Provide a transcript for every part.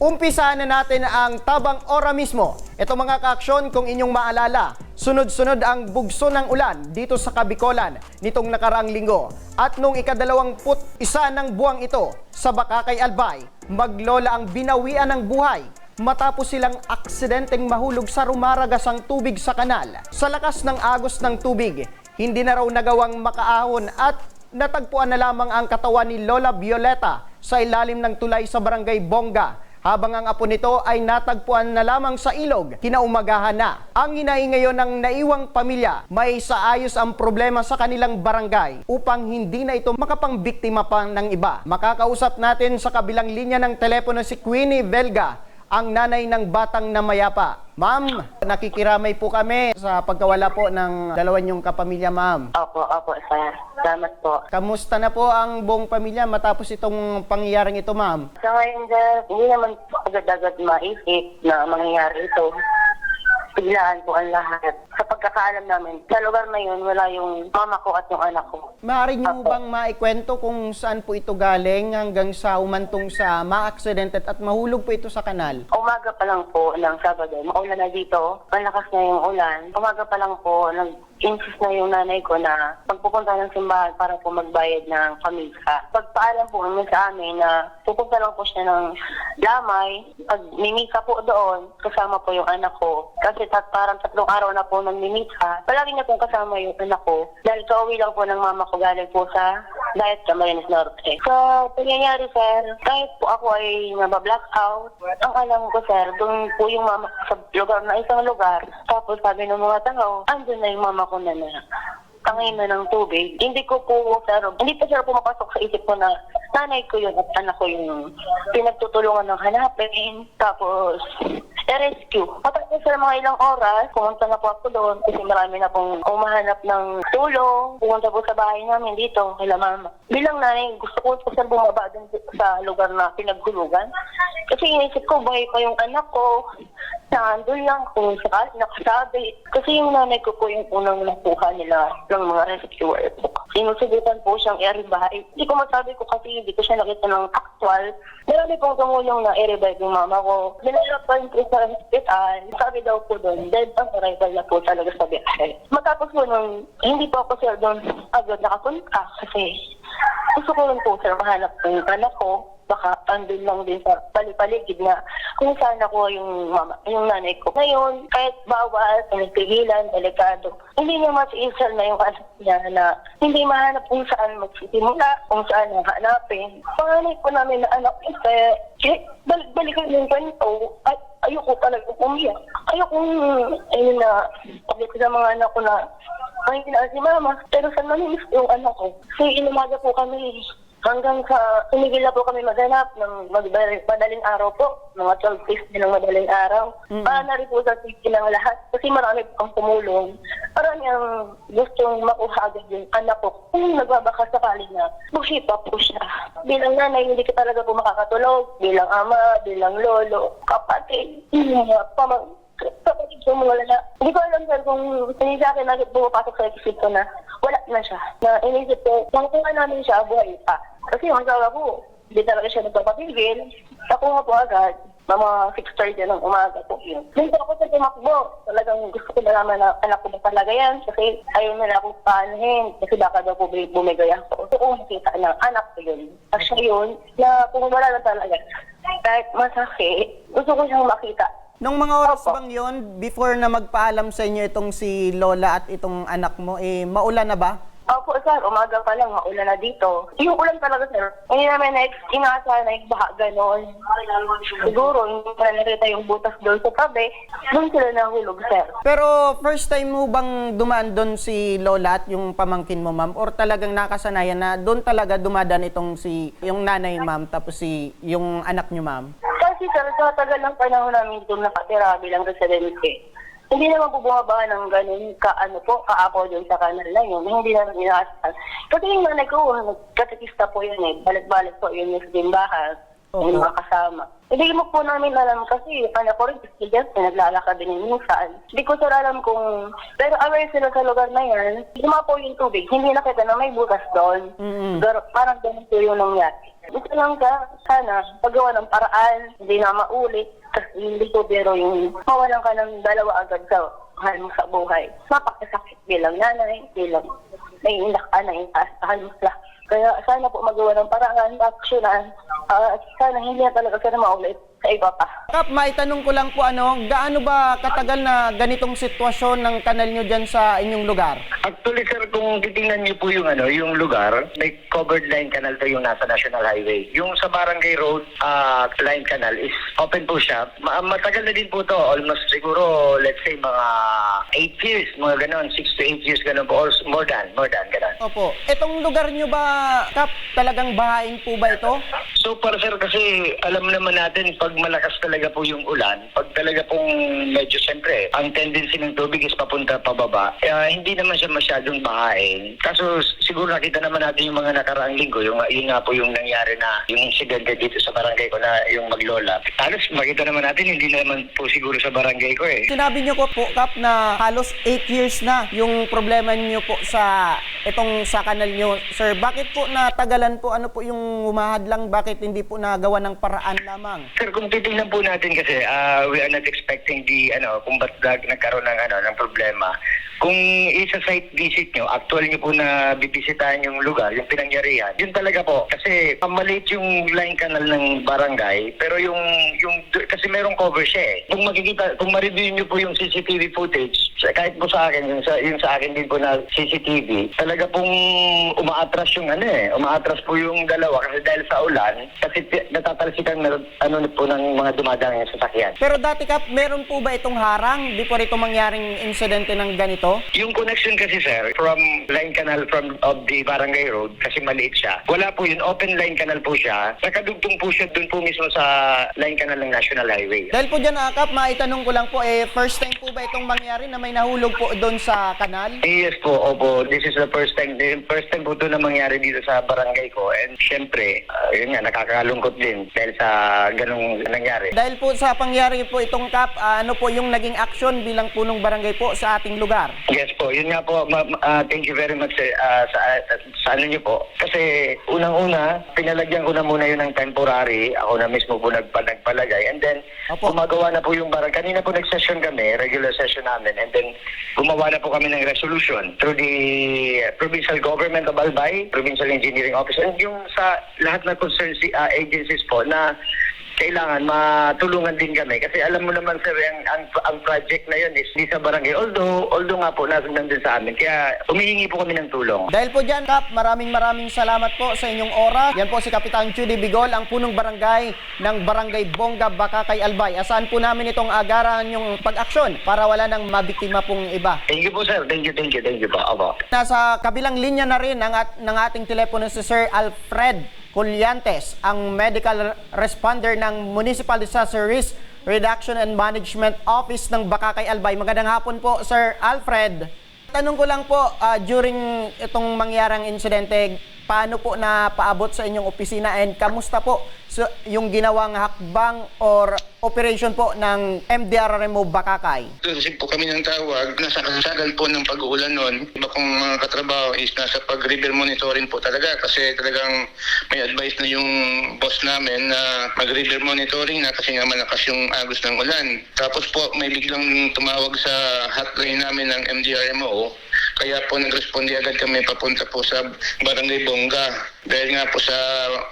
Umpisahan na natin ang tabang ora mismo. Ito mga kaaksyon kung inyong maalala, sunod-sunod ang bugso ng ulan dito sa Kabikolan nitong nakaraang linggo. At nung ikadalawamput isa ng buwang ito sa Bakakay Albay, maglola ang binawian ng buhay matapos silang aksidenteng mahulog sa rumaragasang tubig sa kanal. Sa lakas ng agos ng tubig, hindi na raw nagawang makaahon at natagpuan na lamang ang katawan ni Lola Violeta sa ilalim ng tulay sa barangay Bongga habang ang apo nito ay natagpuan na lamang sa ilog, kinaumagahan na. Ang hinaing ngayon ng naiwang pamilya, may saayos ang problema sa kanilang barangay upang hindi na ito makapangbiktima pa ng iba. Makakausap natin sa kabilang linya ng telepono si Queenie Velga, ang nanay ng batang namayapa. Ma'am, nakikiramay po kami sa pagkawala po ng dalawa niyong kapamilya, ma'am. Opo, opo, sir. Salamat po. Kamusta na po ang buong pamilya matapos itong pangyayaring ito, ma'am? Sa ngayon, sir, hindi naman po agad-agad maisip na mangyayari ito. Biglaan po ang lahat. Sa pagkakaalam namin, sa lugar na yun, wala yung mama ko at yung anak ko. Maaari niyo Apo. bang maikwento kung saan po ito galing hanggang sa umantong sa ma-accidented at mahulog po ito sa kanal? Umaga pa lang po ng Sabado, maulan na dito, malakas na yung ulan. Umaga pa lang po, nag-insist na yung nanay ko na pagpupunta ng simbahan para po magbayad ng kamisa. Pagpaalam po niya sa amin na pupunta lang po siya ng lamay, pag mimisa po doon, kasama po yung anak ko. Kasi tat, parang tatlong araw na po nang mimisa, palagi na po kasama yung anak ko. Dahil kauwi lang po ng mama ko galing po sa diet Camarines Norte. So, pangyayari sir, kahit po ako ay nabablock out, ang alam ko sir, doon po yung mama ko sa lugar na isang lugar. Tapos sabi ng mga tao, andun na yung mama ko na na tangin na ng tubig. Hindi ko po, sir, hindi pa sir pumapasok sa isip ko na nanay ko yun at anak ko yung pinagtutulungan ng hanapin. Tapos, i-rescue. Matapos sir mga ilang oras, pumunta na po ako doon kasi marami na pong umahanap ng tulong. Pumunta po sa bahay namin dito, kila mama. Bilang nanay, gusto ko po sir bumaba dun sa lugar na pinaghulugan. Kasi inisip ko, buhay pa yung anak ko. Nandun lang kung sakali nakasabi. Kasi yung nanay ko po yung unang nakuha nila ng mga rescuer po. Sinusubukan po siyang i-revive. Hindi ko masabi ko kasi hindi ko siya nakita ng actual. Marami pong tumulong na i-revive yung mama ko. Dinala po sa hospital. Sabi daw po doon, dead on arrival na po talaga sa biyahe. Matapos po nung, hindi po ako sir doon agad nakapunta kasi gusto ko lang po sir mahanap ng anak ko baka andun lang din sa palipaligid na kung saan ako yung mama, yung nanay ko. Ngayon, kahit bawal, pinagpigilan, delikado, hindi niya matiisal na yung anak niya na hindi mahanap kung saan magsisimula, kung saan hanapin. Panganay ko namin na anak ko, kaya eh, balik-balikan yung kwento, ay, ayoko talaga umiyak. Ayoko, ayun na, pagkat sa mga anak ko na, ay, na si mama, pero saan manilis yung anak ko? Kasi inumaga po kami, Hanggang sa tumigil na po kami maghanap ng magdal- madaling araw po, mga 12 days din ng madaling araw. Mm. Para na rin po sa safety ng lahat kasi marami po ang tumulong. Marami ang gustong makuha agad yung anak ko. Kung nagbabaka sakali na, buhi pa po siya. Bilang nanay, hindi ka talaga po makakatulog. Bilang ama, bilang lolo, kapatid, pamang kapatid ko mga lala. Hindi ko alam sir kung hindi sa akin agad pumapasok sa isip ko na wala na siya. Na inisip ko, makukuha namin siya, buhay pa. Kasi yung asawa ko, hindi talaga siya nagpapatigil. Nakuha po agad, mga 6.30 ng umaga po yun. Hindi ako sa tumakbo. Talagang gusto ko nalaman na anak ko ba talaga yan. Kasi ayaw na akong paanahin. Kasi baka daw po bu- bumigay ako. Gusto ko makita na anak ko yun. At siya yun, na kung wala na talaga, kahit masakit, gusto ko siyang makita. Nung mga oras Opo. bang yon before na magpaalam sa inyo itong si Lola at itong anak mo, eh, maulan na ba? Sir. Umaga pa lang, maulan na dito. Yung ulan talaga, sir. Hindi namin na inaasahan na yung baha ganon. Siguro, hindi na nakita yung butas doon sa tabi. Doon sila nahulog, sir. Pero first time mo bang dumaan doon si Lola at yung pamangkin mo, ma'am? Or talagang nakasanayan na doon talaga dumadaan itong si, yung nanay, ma'am, tapos si, yung anak niyo, ma'am? Kasi, sir, sa tagal ng panahon namin doon nakatira bilang residente, hindi naman po bumaba ng ganun ka, ano po, kaapo doon sa kanal na yun. Hindi naman inaasahan. Kasi yung nanay ko, katikista po yun eh. Balik-balik po yun yung simbahan. Yung Opo. mga kasama. Hindi mo po namin alam kasi anak ko rin, estudyante, naglalakad din yung minsan. Hindi ko sir alam kung, pero aware sila sa lugar na yan, dumapo yung tubig, hindi nakita na may butas doon. Mm-mm. Pero parang ganun po yung nangyari. Gusto lang ka, sana, paggawa ng paraan, hindi na maulit, hindi ko pero yung mawalan ka ng dalawa agad sa mahal sa buhay. Napakasakit bilang nanay, bilang naiinak ka na yung taas mo sila. Kaya sana po magawa ng paraan, aksyonan, at sana hindi na talaga sana maulit sa iba pa. Kap, maitanong ko lang po ano, gaano ba katagal na ganitong sitwasyon ng kanal nyo dyan sa inyong lugar? Actually sir, kung titingnan niyo po yung ano, yung lugar, may covered line canal to yung nasa National Highway. Yung sa Barangay Road ah, line canal is open po siya. Ma- matagal na din po to, almost siguro let's say mga 8 years, mga ganon, 6 to 8 years ganon po, or more than, more than ganon. Opo. Itong lugar nyo ba, Kap, talagang bahain po ba ito? So para sir kasi alam naman natin pag malakas talaga po yung ulan, pag talaga pong medyo siyempre ang tendency ng tubig is papunta pababa, eh, hindi naman siya masyadong bahain. Kaso siguro nakita naman natin yung mga nakaraang linggo, yung, yun nga po yung nangyari na yung insidente dito sa barangay ko na yung maglola. Halos makita naman natin hindi naman po siguro sa barangay ko eh. Sinabi nyo po, po, Kap, na halos 8 years na yung problema nyo po sa itong sa kanal nyo. Sir, bakit po natagalan po? Ano po yung humahadlang? Bakit hindi po nagawa ng paraan lamang? Sir, kung titingnan po natin kasi, ah, we are not expecting the, ano, kung ba't nag- nagkaroon ng, ano, ng problema. Kung isa site visit nyo, actual nyo po na bibisitahan yung lugar, yung pinangyarihan, yun talaga po. Kasi maliit yung line canal ng barangay, pero yung, yung, kasi merong cover siya eh. Kung makikita, kung ma-review nyo po yung CCTV footage, kahit po sa akin, yung sa, yung sa akin din po na CCTV, talaga pong umaatras yung ano eh, umaatras po yung dalawa kasi dahil sa ulan, kasi natatalsikan na ano po ng mga dumadang sasakyan. Pero dati, Kap, meron po ba itong harang before ito mangyaring insidente ng ganito? Yung connection kasi sir, from line canal from of the barangay road, kasi maliit siya. Wala po yun, open line canal po siya. Nakadugtong po siya dun po mismo sa line canal ng National Highway. Dahil po dyan, ah, Kap, maitanong ko lang po, eh, first time po ba itong mangyari na may nahulog po doon sa kanal? Yes po, opo. This is the first time, the first time po ito na mangyari dito sa barangay ko. And syempre, ah, yun nga, nakakalungkot din dahil sa ganong nangyari. Dahil po sa pangyari po itong Kap, ah, ano po yung naging aksyon bilang punong barangay po sa ating lugar? Yes po, yun nga po. Ma- ah, thank you very much eh, ah, sa, sa ano niyo po. Kasi unang-una, pinalagyan ko na muna yun ng temporary. Ako na mismo po nagpa- nagpalagay. And then, Opo. gumagawa na po yung barang. Kanina po nag-session kami, regular session namin. And then, gumawa na po kami ng resolution through the provincial government of Albay, provincial engineering office, and yung sa lahat ng concerned si- ah, agencies po na kailangan matulungan din kami kasi alam mo naman sir ang, ang, ang project na yun is di sa barangay although although nga po nasa nandun sa amin kaya humihingi po kami ng tulong Dahil po dyan, Kap, maraming maraming salamat po sa inyong oras. Yan po si Kapitan Judy Bigol, ang punong barangay ng Barangay Bongga, Bakakay, Albay. Asahan po namin itong agaran yung pag-aksyon para wala nang mabiktima pong iba. thank you po sir thank you thank you thank you po Opo. Nasa kabilang linya na rin ng, at, ng ating telepono si Sir Alfred Colliantes, ang medical responder ng Municipal Disaster Risk Reduction and Management Office ng Bakakay Albay. Magandang hapon po, Sir Alfred. Tanong ko lang po, ah, during itong mangyarang insidente, paano po na paabot sa inyong opisina and kamusta po sa yung ginawang hakbang or operation po ng MDRRMO Bakakay? Receive po kami ng tawag. Nasa kasagal po ng pag-uulan noon. Iba kong mga katrabaho is nasa pag-river monitoring po talaga kasi talagang may advice na yung boss namin na mag-river monitoring na kasi nga malakas yung agos ng ulan. Tapos po may biglang tumawag sa hotline namin ng MDRMO kaya po nag-responde agad kami papunta po sa Barangay Bongga. Dahil nga po sa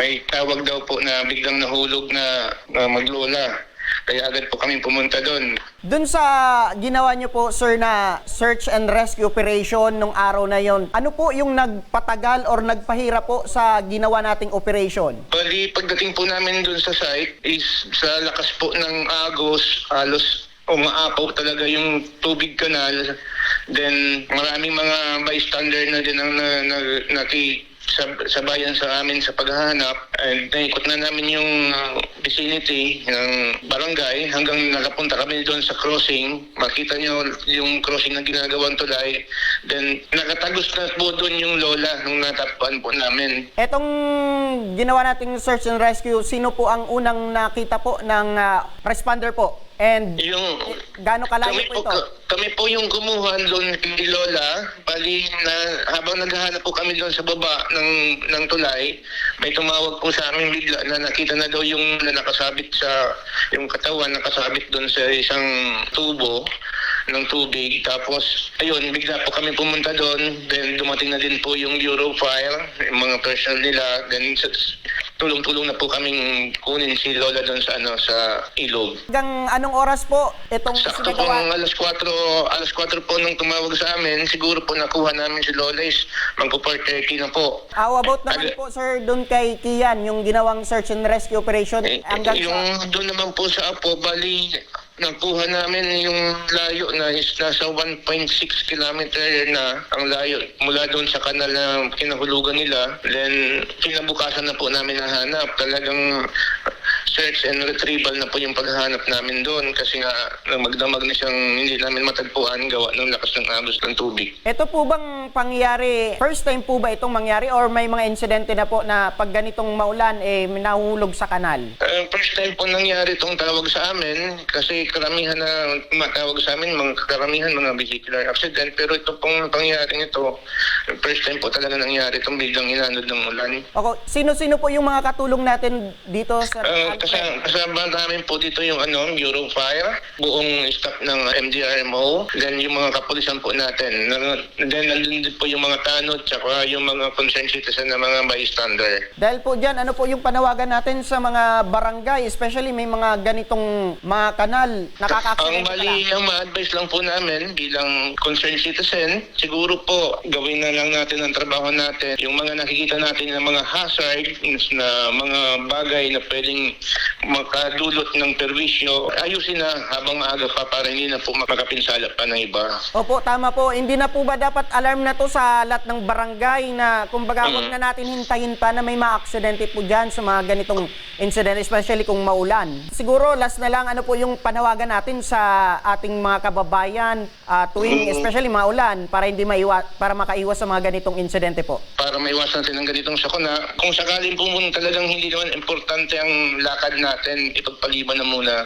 may tawag daw po na biglang nahulog na, na maglola. Kaya agad po kami pumunta doon. Doon sa ginawa niyo po, sir, na search and rescue operation nung araw na yon, ano po yung nagpatagal or nagpahira po sa ginawa nating operation? Bali, pagdating po namin doon sa site is sa lakas po ng agos, halos umaapaw talaga yung tubig kanal. Then maraming mga bystander na din ang na, na, naki, sa, sa amin sa paghahanap. And naikot na namin yung uh, vicinity ng barangay hanggang nakapunta kami doon sa crossing. Makita nyo yung crossing na ginagawang tulay. Then nakatagos na po doon yung lola nung natapaan po namin. Etong ginawa nating search and rescue, sino po ang unang nakita po ng ah, responder po? And Yung gaano kalayo kami po ito? ka- kami po yung kumuha doon kay Lola. Bali, na, habang naghahanap po kami doon sa baba ng, ng tulay, may tumawag po sa amin bigla na nakita na daw yung na nakasabit sa, yung katawan nakasabit doon sa isang tubo ng tubig. Tapos, ayun, bigla po kami pumunta doon. Then, dumating na din po yung Eurofile, yung mga personnel nila. Then, tulong-tulong na po kaming kunin si Lola doon sa, ano, sa ilog. Hanggang anong oras po itong Sakto pong alas 4, alas 4 po nung tumawag sa amin, siguro po nakuha namin si Lola is magpo 4.30 na po. How about naman Ano- po, sir, doon kay Kian, yung ginawang search and rescue operation Eh, hanggang yung sa... doon naman po sa Apo, bali, nakuha namin yung layo na is nasa 1.6 kilometer na ang layo mula doon sa kanal na kinahulugan nila. Then, kinabukasan na po namin nahanap. Talagang search and retrieval na po yung paghahanap namin doon kasi nga magdamag na siyang hindi namin matagpuan gawa ng lakas ng agos ng tubig. Ito po bang pangyari, first time po ba itong mangyari or may mga insidente na po na pag ganitong maulan, eh, nahulog sa kanal? Uh, first time po nangyari itong tawag sa amin kasi karamihan na matawag sa amin, mga karamihan mga vehicular accident pero ito pong pangyaring ito, first time po talaga nangyari itong biglang inanod ng ulan. Ako, sino-sino po yung mga katulong natin dito sa Uh, kasama, kasama namin po dito yung ano, Eurofire, buong staff ng MDRMO, then yung mga kapulisan po natin. Then nandun din po yung mga tanod, tsaka yung mga concerned citizen na mga bystander. Dahil po dyan, ano po yung panawagan natin sa mga barangay, especially may mga ganitong mga kanal, Ang nakaka-accident mali, ang ma-advise lang po namin bilang concerned citizen, siguro po gawin na lang natin ang trabaho natin. Yung mga nakikita natin ng mga hazard na mga bagay na pwedeng makadulot ng perwisyo, ayusin na habang maaga pa para hindi na po makapinsala pa ng iba. Opo, tama po. Hindi na po ba dapat alarm na to sa lahat ng barangay na kumbaga wag na natin hintayin pa na may ma-aksidente po dyan sa mga ganitong incident, especially kung maulan. Siguro, last na lang, ano po yung panawagan natin sa ating mga kababayan ah, tuwing especially maulan para hindi maiwa, para makaiwas sa mga ganitong insidente po. para maiwasan natin ang ganitong sakuna. Kung sakaling po talagang hindi naman importante ang lakad natin, ipagpaliban na muna.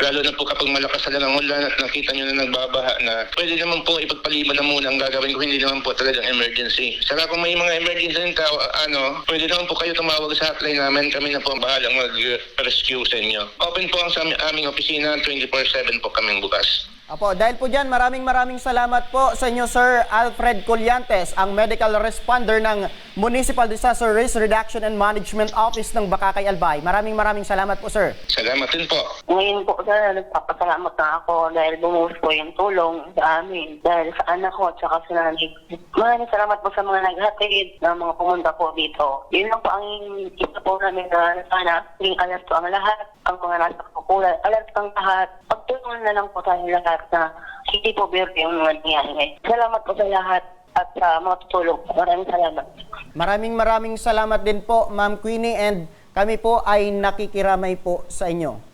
Lalo na po kapag malakas na lang ang ulan at nakita nyo na nagbabaha na, pwede naman po ipagpaliban na muna ang gagawin ko, hindi naman po talagang emergency. Saka kung may mga emergency din tao, ano, pwede naman po kayo tumawag sa hotline namin, kami na po ang bahalang mag-rescue sa inyo. Open po ang sa aming opisina, 24-7 po kaming bukas. Apo, dahil po dyan, maraming maraming salamat po sa inyo, Sir Alfred Collantes, ang medical responder ng Municipal Disaster Risk Reduction and Management Office ng Bakakay Albay. Maraming maraming salamat po, Sir. Salamat din po. Ngayon po, sir, nagpapasalamat na ako dahil bumuhos po yung tulong sa amin. Dahil sa anak ko at saka sa nanay. Maraming salamat po sa mga naghatid na mga pumunta po dito. Yun lang po ang isa po namin na sana maging alas po ang lahat, ang mga nasa kukulan, alas ang lahat. Pagtulungan na lang po tayo lahat na hindi po birthday yung mga nangyari. Salamat po sa lahat at sa mga tutulong. Maraming salamat. Maraming maraming salamat din po, Ma'am Queenie, and kami po ay nakikiramay po sa inyo.